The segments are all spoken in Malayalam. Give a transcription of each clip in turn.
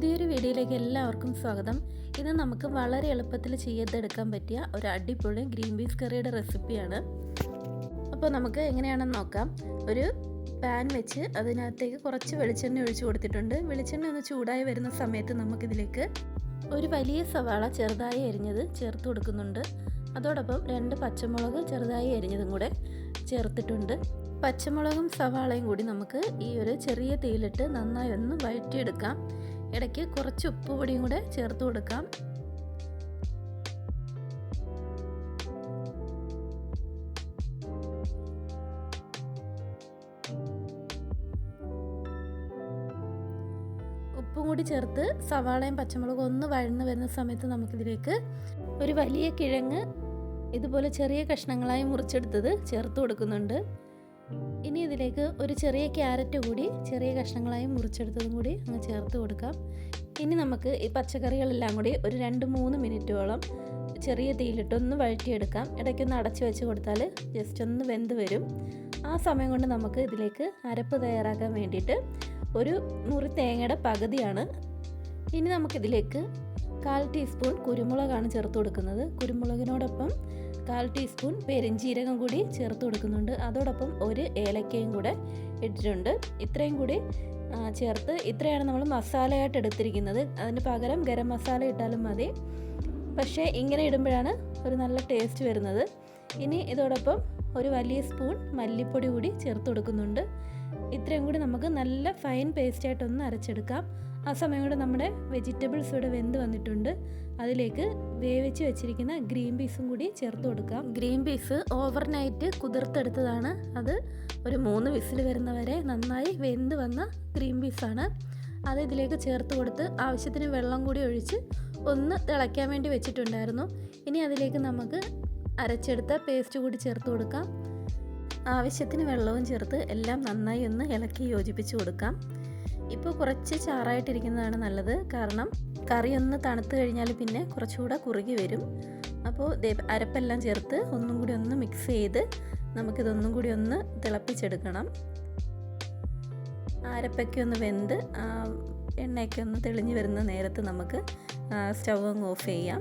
പുതിയൊരു വീഡിയോയിലേക്ക് എല്ലാവർക്കും സ്വാഗതം. ഇത് നമുക്ക് വളരെ എളുപ്പത്തിൽ ചെയ്തെടുക്കാൻ പറ്റിയ ഒരു അടിപൊളി ഗ്രീൻ പീസ് കറിയുടെ റെസിപ്പിയാണ്. അപ്പോൾ നമുക്ക് എങ്ങനെയാണെന്ന് നോക്കാം. ഒരു പാൻ വെച്ച് അതിനകത്തേക്ക് കുറച്ച് വെളിച്ചെണ്ണ ഒഴിച്ചു കൊടുത്തിട്ടുണ്ട്. വെളിച്ചെണ്ണ ഒന്ന് ചൂടായി വരുന്ന സമയത്ത് നമുക്കിതിലേക്ക് ഒരു വലിയ സവാള ചെറുതായി അരിഞ്ഞത് ചേർത്ത് കൊടുക്കുന്നുണ്ട്. അതോടൊപ്പം രണ്ട് പച്ചമുളക് ചെറുതായി അരിഞ്ഞതും കൂടെ ചേർത്തിട്ടുണ്ട്. പച്ചമുളകും സവാളയും കൂടി നമുക്ക് ഈ ഒരു ചെറിയ തീയിലിട്ട് നന്നായി ഒന്ന് വഴറ്റിയെടുക്കാം. ഇടയ്ക്ക് കുറച്ച് ഉപ്പ് പൊടിയും കൂടെ ചേർത്ത് കൊടുക്കാം. ഉപ്പും കൂടി ചേർത്ത് സവാളയും പച്ചമുളകും ഒന്ന് വഴന്ന് വരുന്ന സമയത്ത് നമുക്കിതിലേക്ക് ഒരു വലിയ കിഴങ്ങ് ഇതുപോലെ ചെറിയ കഷ്ണങ്ങളായി മുറിച്ചെടുത്തത് ചേർത്ത് കൊടുക്കുന്നുണ്ട്. ഇനി ഇതിലേക്ക് ഒരു ചെറിയ ക്യാരറ്റ് കൂടി ചെറിയ കഷ്ണങ്ങളായി മുറിച്ചെടുത്തതും കൂടി അങ്ങ് ചേർത്ത് കൊടുക്കാം. ഇനി നമുക്ക് ഈ പച്ചക്കറികളെല്ലാം കൂടി ഒരു രണ്ട് മൂന്ന് മിനിറ്റോളം ചെറിയ തീയിലിട്ടൊന്ന് വഴറ്റിയെടുക്കാം. ഇടയ്ക്കൊന്ന് അടച്ചു വെച്ച് കൊടുത്താൽ ജസ്റ്റ് ഒന്ന് വെന്ത് വരും. ആ സമയം കൊണ്ട് നമുക്ക് ഇതിലേക്ക് അരപ്പ് തയ്യാറാക്കാൻ വേണ്ടിയിട്ട് ഒരു മുറി തേങ്ങയുടെ പകുതിയാണ്. ഇനി നമുക്കിതിലേക്ക് കാൽ ടീസ്പൂൺ കുരുമുളകാണ് ചേർത്ത് കൊടുക്കുന്നത്. കുരുമുളകിനോടൊപ്പം കാൽ ടീസ്പൂൺ പെരിഞ്ചീരകം കൂടി ചേർത്ത് കൊടുക്കുന്നുണ്ട്. അതോടൊപ്പം ഒരു ഏലക്കയും കൂടെ ഇട്ടിട്ടുണ്ട്. ഇത്രയും കൂടി ചേർത്ത് ഇത്രയാണ് നമ്മൾ മസാലയായിട്ട് എടുത്തിരിക്കുന്നത്. അതിന് പകരം ഗരം മസാല ഇട്ടാലും മതി. പക്ഷേ ഇങ്ങനെ ഇടുമ്പോഴാണ് ഒരു നല്ല ടേസ്റ്റ് വരുന്നത്. ഇനി ഇതോടൊപ്പം ഒരു വലിയ സ്പൂൺ മല്ലിപ്പൊടി കൂടി ചേർത്ത് കൊടുക്കുന്നുണ്ട്. ഇത്രയും കൂടി നമുക്ക് നല്ല ഫൈൻ പേസ്റ്റായിട്ടൊന്ന് അരച്ചെടുക്കാം. ആ സമയം നമ്മുടെ വെജിറ്റബിൾസ് ഇവിടെ വെന്ത് വന്നിട്ടുണ്ട്. അതിലേക്ക് വേവിച്ച് വെച്ചിരിക്കുന്ന ഗ്രീൻ പീസും കൂടി ചേർത്ത് കൊടുക്കാം. ഗ്രീൻ പീസ് ഓവർനൈറ്റ് കുതിർത്തെടുത്തതാണ്. അത് ഒരു മൂന്ന് വിസിൽ വരുന്നവരെ നന്നായി വെന്ത് വന്ന ഗ്രീൻ പീസാണ്. അത് ഇതിലേക്ക് ചേർത്ത് കൊടുത്ത് ആവശ്യത്തിന് വെള്ളം കൂടി ഒഴിച്ച് ഒന്ന് തിളയ്ക്കാൻ വേണ്ടി വെച്ചിട്ടുണ്ടായിരുന്നു. ഇനി അതിലേക്ക് നമുക്ക് അരച്ചെടുത്ത പേസ്റ്റ് കൂടി ചേർത്ത് കൊടുക്കാം. ആവശ്യത്തിന് വെള്ളവും ചേർത്ത് എല്ലാം നന്നായി ഒന്ന് ഇളക്കി യോജിപ്പിച്ച് കൊടുക്കാം. ഇപ്പോൾ കുറച്ച് ചാറായിട്ടിരിക്കുന്നതാണ് നല്ലത്. കാരണം കറി ഒന്ന് തണുത്ത് കഴിഞ്ഞാൽ പിന്നെ കുറച്ചുകൂടെ കുറുകി വരും. അപ്പോൾ അരപ്പെല്ലാം ചേർത്ത് ഒന്നും കൂടി ഒന്ന് മിക്സ് ചെയ്ത് നമുക്കിതൊന്നും കൂടി ഒന്ന് തിളപ്പിച്ചെടുക്കണം. അരപ്പൊക്കെ ഒന്ന് വെന്ത് എണ്ണയൊക്കെ ഒന്ന് തെളിഞ്ഞു വരുന്ന നേരത്ത് നമുക്ക് സ്റ്റവ് അങ്ങ് ഓഫ് ചെയ്യാം.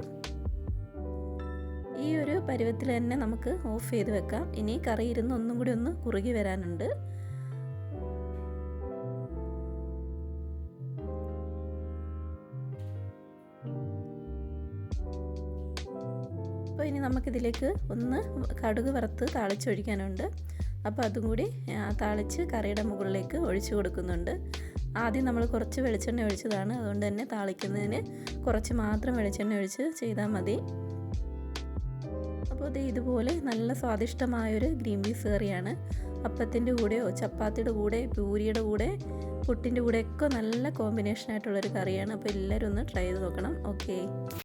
ഈ ഒരു പരുവത്തിൽ തന്നെ നമുക്ക് ഓഫ് ചെയ്ത് വെക്കാം. ഇനി കറി ഇരുന്ന് ഒന്നും കൂടി ഒന്ന് കുറുകി വരാനുണ്ട്. അപ്പോൾ ഇനി നമുക്കിതിലേക്ക് ഒന്ന് കടുക് വറുത്ത് താളിച്ചൊഴിക്കാനുണ്ട്. അപ്പോൾ അതും കൂടി താളിച്ച് കറിയുടെ മുകളിലേക്ക് ഒഴിച്ചു കൊടുക്കുന്നുണ്ട്. ആദ്യം നമ്മൾ കുറച്ച് വെളിച്ചെണ്ണ ഒഴിച്ചതാണ്. അതുകൊണ്ട് തന്നെ താളിക്കുന്നതിന് കുറച്ച് മാത്രം വെളിച്ചെണ്ണ ഒഴിച്ച് ചെയ്താൽ മതി. അപ്പോൾ ഇത് ഇതുപോലെ നല്ല സ്വാദിഷ്ടമായൊരു ഗ്രീൻ പീസ് കറിയാണ്. അപ്പത്തിന്റെ കൂടെയോ ചപ്പാത്തിയുടെ കൂടെ പൂരിയുടെ കൂടെ പുട്ടിന്റെ കൂടെയൊക്കെ നല്ല കോമ്പിനേഷൻ ആയിട്ടുള്ളൊരു കറിയാണ്. അപ്പോൾ എല്ലാവരും ഒന്ന് ട്രൈ ചെയ്ത് നോക്കണം. ഓക്കെ.